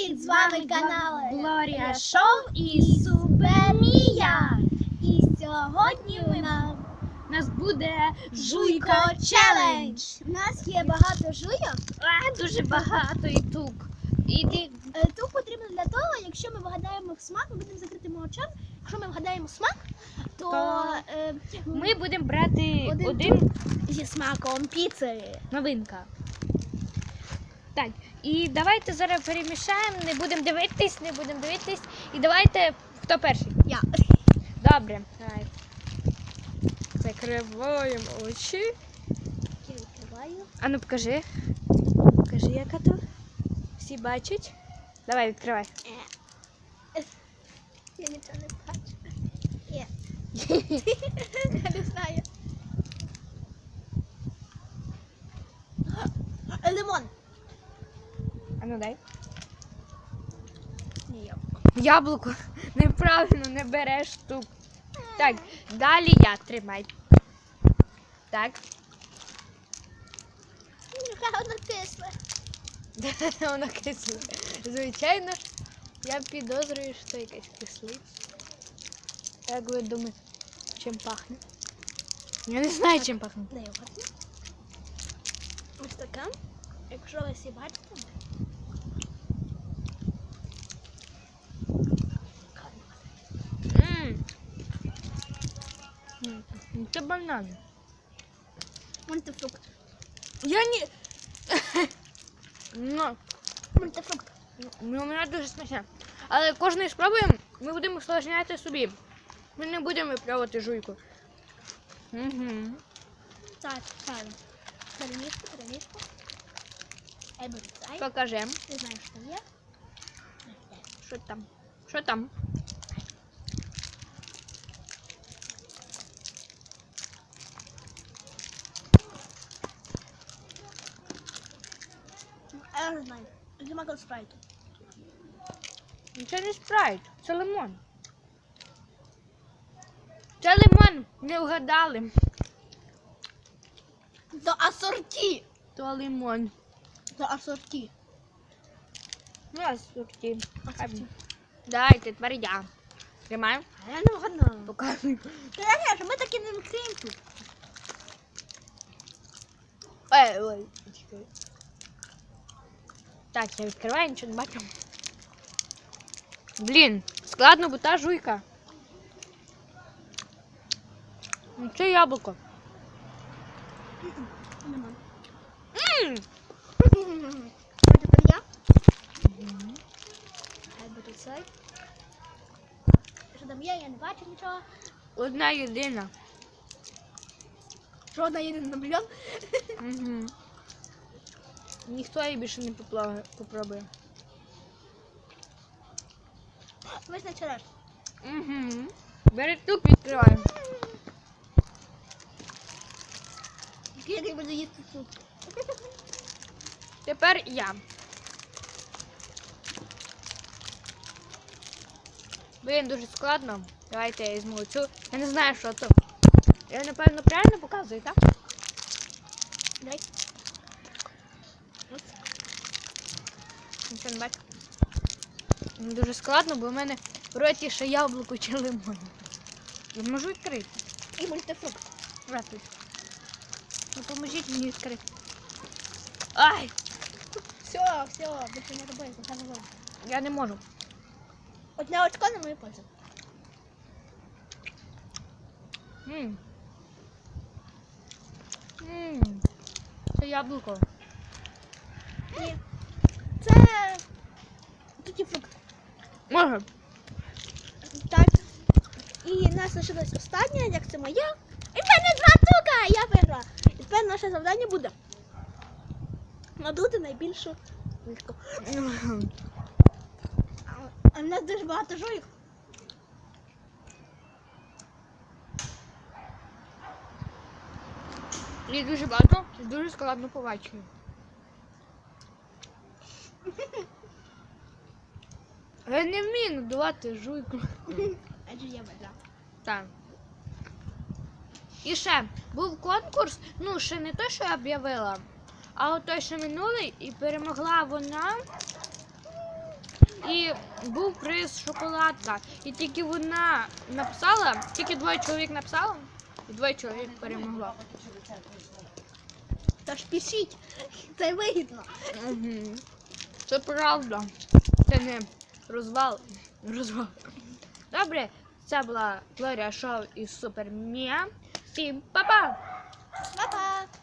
Привіт! З вами канал Глорія Шоу і Супермія. І сьогодні у нас нас буде Жуйко Челендж. У нас є багато жуйок. А, дуже багато і тук. Е, Тут потрібно для того, якщо ми вгадаємо смак, ми будемо закритими очами. Якщо ми вгадаємо смак, то То е, Ми будемо брати Один один, зі смаком піци. новинка. Так, і давайте зараз перемішаємо, не будемо дивитись, не будемо дивитись. І давайте, хто перший? Я. Добре. Давай. Закриваємо очі. Я відкриваю. А ну покажи. Покажи, яка то. Всі бачать. Давай, відкривай. Е. Я нічого не бачу. Є. Я не знаю. Е, Лимон. А ну дай. Яблуко. Неправильно не береш тут. Так, далі я тримай. Так. Воно кисле. Воно кисле. Звичайно, я підозрюю, що це якась кислиця. Як ви думаєте, чим пахне? Я не знаю, чим пахне. Дай я. Ось така. Якщо ви всі бачите. Це банан. Мультифрукт. Я не. Ну, Мультифрукт. ну, вона дуже смачна. Але кожної спробуємо, ми будемо усложняти собі. Ми не будемо виправити жуйку. Угу. Так, правильно. Перемішку, перемішку. Покажемо. Не знаю, що є. Що там? Що там? Я не знаю. Це макал спрайту. Це не спрайт, це лимон. Це лимон, не вгадали. То асорті. То лимон. То асорті. Ну. Асорті. Дайте, тепер я. Тримаю. А я не вгадала. Показую. Та я не, ми таки не відкриємо тут. Ой, ой, чекай. Так, я відкриваю, нічого не бачу. Блін, складно, бо та жуйка. Ну, Це яблуко. Нема. А тепер я. Я беру цей. Що там є, я не бачу нічого. Одна єдина. Що одна єдина на мільйон? Угу. Ніхто її більше не попробує. Визначи решт. Угу. Бери тут, відкривай. Я буду їсти тут. Тепер я. Блін, дуже складно. Давайте я візьму цю. Я не знаю, що це. Я напевно правильно показую, так? Дай. Нічого не бачу. Дуже складно, бо в мене в роті ще яблуко чи лимон. Я можу відкрити. І мультифрукт. Здравствуйте. Ну поможіть мені відкрити. Ай! Все, все, більше не роби, це не роби. Я не можу. Одне очко на мою пользу. М. М. Це яблуко. Ні. Може. Так. І нас лишилось останнє, як це моя. І в мене два тука! Я виграла. І тепер наше завдання буде надути найбільшу вишку. А в нас дуже багато жуйок. І дуже багато, дуже складно побачити. Я не вмію надувати жуйку. Адже я виграла. Так. І ще був конкурс, ну ще не той, що я об'явила, а от той, що минулий, і перемогла вона І був приз шоколадка. І тільки вона написала, тільки двоє чоловік написало, і двоє чоловік перемогло. Тож пишіть, це вигідно. Угу. Це правда. Це не розвал. Розвал. Добре, це була Глорія Шоу із Супер Мія. Всім па-па! Па-па!